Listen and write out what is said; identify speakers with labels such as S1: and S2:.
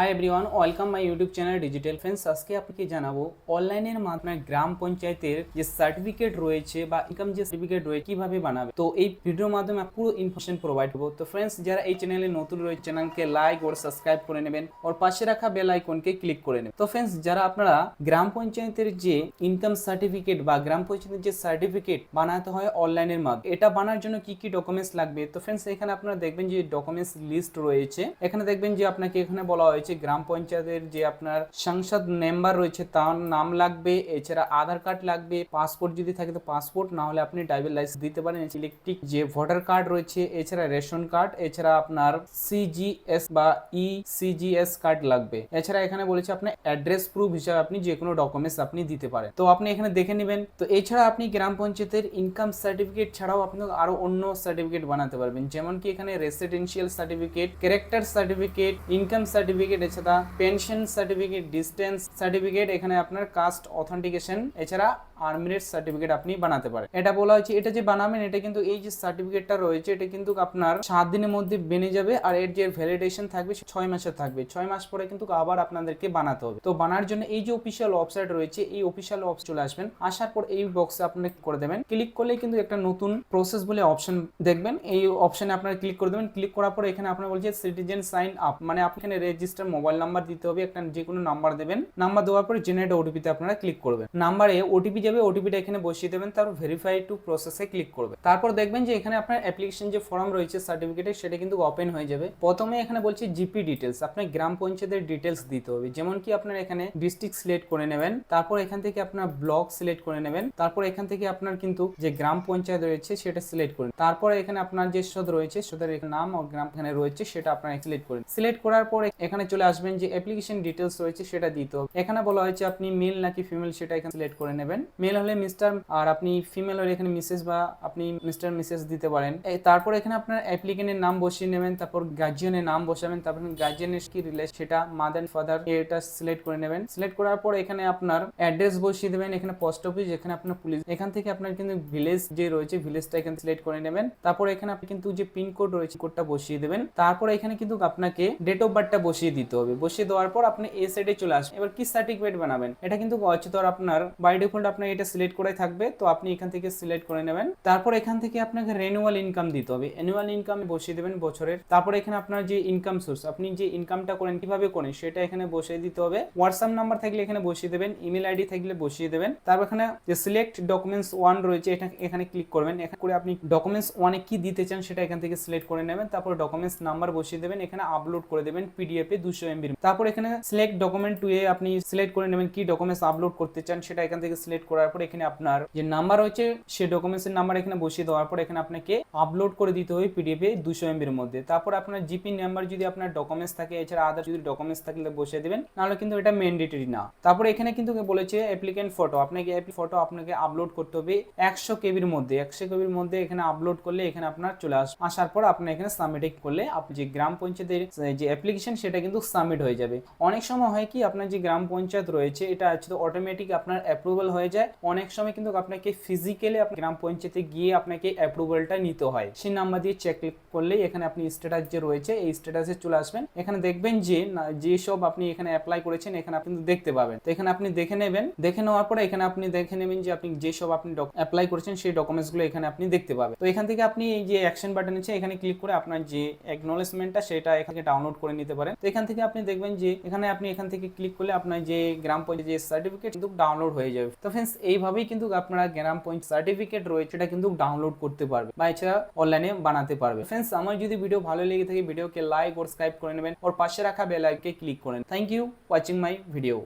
S1: Hi everyone welcome my YouTube channel digital friends আজকে আপনাকে জানাব অনলাইনের মাধ্যমে গ্রাম পঞ্চায়েতের যে সার্টিফিকেট রয়েছে বা ইনকাম যে সার্টিফিকেট রয়েছে, কীভাবে বানাবে? তো এই ভিডিওর মাধ্যমে পুরো ইনফরমেশন প্রোভাইড করব। তো ফ্রেন্ডস যারা এই চ্যানেলে নতুন রয়েছে চ্যানেলকে লাইক ওর সাবস্ক্রাইব করে নেবেন, ওর পাশে রাখা বেল আইকনকে ক্লিক করে নেবেন। তো ফ্রেন্ডস যারা আপনারা গ্রাম পঞ্চায়েতের যে ইনকাম সার্টিফিকেট বা গ্রাম পঞ্চায়েতের যে সার্টিফিকেট বানাতে হয় অনলাইনের মাধ্যমে, এটা বানার জন্য কি কি ডকুমেন্টস লাগবে? তো ফ্রেন্ডস এখানে আপনারা দেখবেন যে ডকুমেন্টস লিস্ট রয়েছে। এখানে দেখবেন যে আপনাকে এখানে বলা হয়েছে গ্রাম পঞ্চায়েতের যে আপনার সংসদ মেম্বার রয়েছে, তার নাম লাগবে, এছাড়া আধার কার্ড লাগবে পাসপোর্ট যদি থাকে তো পাসপোর্ট না হলে আপনি ড্রাইভিং লাইসেন্স দিতে পারেন ইলেকট্রিক যে ভোটার কার্ড রয়েছে, এছাড়া রেশন কার্ড এছাড়া আপনার সিজিএস বা ই সিজিএস কার্ড লাগবে। এছাড়া এখানে বলেছে আপনার অ্যাড্রেস প্রুফ হিসাবে আপনি যে কোনো ডকুমেন্টস আপনি দিতে পারেন। তো আপনি এখানে দেখে নেবেন, তো এছাড়া আপনি গ্রাম পঞ্চায়েতের ইনকাম সার্টিফিকেট ছাড়াও আপনি আরও অন্য সার্টিফিকেট বানাতে পারবেন। যেমন কি এখানে residential certificate character certificate income certificate এছাড়া পেনশন সার্টিফিকেট ডিস্টেন্স সার্টিফিকেট এখানে আপনার কাস্ট অথেন্টিকেশন এছাড়া আর্মিরেট সার্টিফিকেট আপনি বানাতে পারেন। এটা বলা হয়েছে, এটা যে বানাবেন, এটা কিন্তু এই যে সার্টিফিকেটটা রয়েছে, এটা কিন্তু আপনার সাত দিনের মধ্যে বেনে যাবে আর এর যে ভ্যালিডেশন থাকবে ছয় মাসের থাকবে। ছয় মাস পরে কিন্তু আবার আপনাদেরকে বানাতে হবে। তো বানার জন্য এই যে অফিসিয়াল ওয়েবসাইট রয়েছে, এই অফিসিয়াল অফিস চলে আসবেন। আসার পর এই বক্সে আপনি করে দেবেন। ক্লিক করলে কিন্তু একটা নতুন প্রসেস বলে অপশন দেখবেন। এই অপশনে আপনারা ক্লিক করে দেবেন। ক্লিক করার পর এখানে আপনার বলছে সিটিজেন সাইন আপ মানে আপনি এখানে রেজিস্টার মোবাইল নাম্বার দিতে হবে। একটা যে কোনো নাম্বার দেবেন। নাম্বার দেওয়ার পরে জেনারেট ওটিপিতে আপনারা ক্লিক করবেন। নাম্বারে ওটিপি যাবে ওটিপিটা এখানে বসিয়ে দেবেন, তারপর ভেরিফাই টু প্রসেসে ক্লিক করবে। তারপর দেখবেন যে এখানে আপনার অ্যাপ্লিকেশন যে ফর্ম রয়েছে সার্টিফিকেটের সেটা কিন্তু ওপেন হয়ে যাবে। প্রথমে এখানে বলছে জিপি ডিটেলস আপনার গ্রাম পঞ্চায়েতের ডিটেলস দিতে হবে। যেমন কি আপনার এখানে ডিস্ট্রিক্ট সিলেক্ট করে নেবেন, তারপর এখান থেকে আপনার ব্লক সিলেক্ট করে নেবেন, তারপর এখান থেকে আপনার কিন্তু যে গ্রাম পঞ্চায়েত রয়েছে, সেটা সিলেক্ট করুন তারপর এখানে আপনার যে সদ রয়েছে, সদের নাম ও গ্রাম এখানে রয়েছে, সেটা আপনার সিলেক্ট করুন সিলেক্ট করার পর এখানে চলে আসবেন যে অ্যাপ্লিকেশন ডিটেলস রয়েছে, সেটা দিতে হবে। এখানে বলা হয়েছে আপনি মেল নাকি ফিমেল সেটা এখানে সিলেক্ট করে নেবেন। মেল হলে মিস্টার আর আপনি ফিমেল হলে এখানে মিসেস বা আপনি মিস্টার মিসেস দিতে পারেন। তারপর এখানে আপনার অ্যাপ্লিকেন্টের নাম বসিয়ে নেবেন, তারপর গার্জিয়ানের নাম বসাবেন, তারপর গার্জিয়ানের কি রিলেশন সেটা মাদার ফাদার এটা সিলেক্ট করে নেবেন। সিলেক্ট করার পর এখানে আপনার অ্যাড্রেস বসিয়ে দেবেন, এখানে পোস্ট অফিস এখানে আপনার পুলিশ এখান থেকে আপনার কিন্তু ভিলেজ যে রয়েছে ভিলেজটা এখানে সিলেক্ট করে নেবেন। তারপর এখানে আপনি কিন্তু যে পিন কোড রয়েছে কোডটা বসিয়ে দেবেন। তারপর এখানে কিন্তু আপনাকে ডেট অফ বার্থটা বসিয়ে দিতে হবে। বসিয়ে দেওয়ার পর আপনি এ সাইডে চলে আসবেন। এবার কি সার্টিফিকেট বানাবেন? এটা কিন্তু তো আপনার বাই ডিফল্ট আপনার এটা সিলেক্ট করে থাকবে, তো আপনি এখান থেকে সিলেক্ট করে নেবেন। তারপর এখান থেকে আপনাকে রেনুয়াল ইনকাম দিতে হবে। অ্যানুয়াল ইনকাম বসিয়ে দেবেন বছরের। তারপর এখানে আপনার যে ইনকাম সোর্স আপনি যে ইনকামটা করেন, কীভাবে করেন, সেটা এখানে বসিয়ে দিতে হবে। হোয়াটসঅ্যাপ নাম্বার থাকলে এখানে বসিয়ে দেবেন ইমেল আইডি থাকলে বসিয়ে দেবেন। তারপর এখানে যে সিলেক্ট ডকুমেন্টস ওয়ান রয়েছে, এটা এখানে ক্লিক করবেন। এখানে করে আপনি ডকুমেন্টস ওয়ানে কি দিতে চান, সেটা এখান থেকে সিলেক্ট করে নেবেন। তারপর ডকুমেন্টস নাম্বার বসিয়ে দেবেন। এখানে আপলোড করে দেবেন পিডিএফ এ দুশো এমবির তারপর এখানে সিলেক্ট ডকুমেন্ট টু এ আপনি সিলেক্ট করে নেবেন কি ডকুমেন্টস আপলোড করতে চান, সেটা এখান থেকে সিলেক্ট করার পর এখানে আপনার যে নাম্বার রয়েছে, সে ডকুমেন্টসের নাম্বার এখানে বসিয়ে দেওয়ার পর এখানে আপনাকে আপলোড করে দিতে হবে পিডিএফ এ দুশো এমবির মধ্যে। তারপর আপনার জিপি নাম্বার যদি আপনার ডকুমেন্টস থাকে, এছাড়া আদার যদি ডকুমেন্টস থাকলে বসিয়ে দেবেন। নাহলে কিন্তু এটা ম্যান্ডেটরি না। তারপর এখানে কিন্তু বলেছে অ্যাপ্লিকেন্ট ফটো আপনাকে ফটো আপনাকে আপলোড করতে হবে একশো কেবির মধ্যে। একশো কেবির মধ্যে এখানে আপলোড করলে এখানে আপনার চলে আস, আসার পর আপনার এখানে সাবমিট করলে আপনি যে গ্রাম পঞ্চায়েতের যে অ্যাপ্লিকেশন সেটা কিন্তু সাবমিট হয়ে যাবে। অনেক সময় হয় কি, আপনার যে গ্রাম পঞ্চায়েত রয়েছে, এটা অটোমেটিক আপনার অ্যাপ্রুভাল হয়ে যায়। অনেক সময় কিন্তু আপনাকে ফিজিক্যালি আপনার গ্রাম পঞ্চায়েতে গিয়ে আপনাকে অ্যাপ্রুভালটা নিতে হয়। সেই নাম্বার দিয়ে চেক করলেই এখানে আপনি স্ট্যাটাস যে রয়েছে, এই স্ট্যাটাসে চলে আসবেন। এখানে দেখবেন যে যে সব আপনি এখানে অ্যাপ্লাই করেছেন, এখানে আপনি দেখতে পাবেন। তো এখানে আপনি দেখে নেবেন। দেখে নেওয়ার পরে এখানে আপনি দেখে নেবেন যে, আপনি যে সব আপনি অ্যাপ্লাই করেছেন, সেই ডকুমেন্টসগুলো এখানে আপনি দেখতে পাবেন। তো এখান থেকে আপনি এই যে অ্যাকশন বাটন আছে, এখানে ক্লিক করে আপনার যে অ্যাকনোলেজমেন্টটা সেটা এখানে ডাউনলোড করে নিতে পারেন। তো এখান থেকে আপনি দেখবেন যে, এখানে আপনি এখান থেকে ক্লিক করলে আপনার যে গ্রাম পঞ্চায়েত যে সার্টিফিকেট কিন্তু ডাউনলোড হয়ে যাবে। তো ফ্রেন্ডস এইভাবেই কিন্তু আপনারা গ্রাম পয়েন্ট সার্টিফিকেট রয়েছে, এটা কিন্তু ডাউনলোড করতে পারবে বা এছাড়া অনলাইনে বানাতে পারবে। ফ্রেন্ডস আমার যদি ভিডিও ভালো লেগে থাকে ভিডিওকে লাইক ও সাবস্ক্রাইব করে নেবেন, ওর পাশে রাখা বেল আইকনে ক্লিক করেন thank you watching my video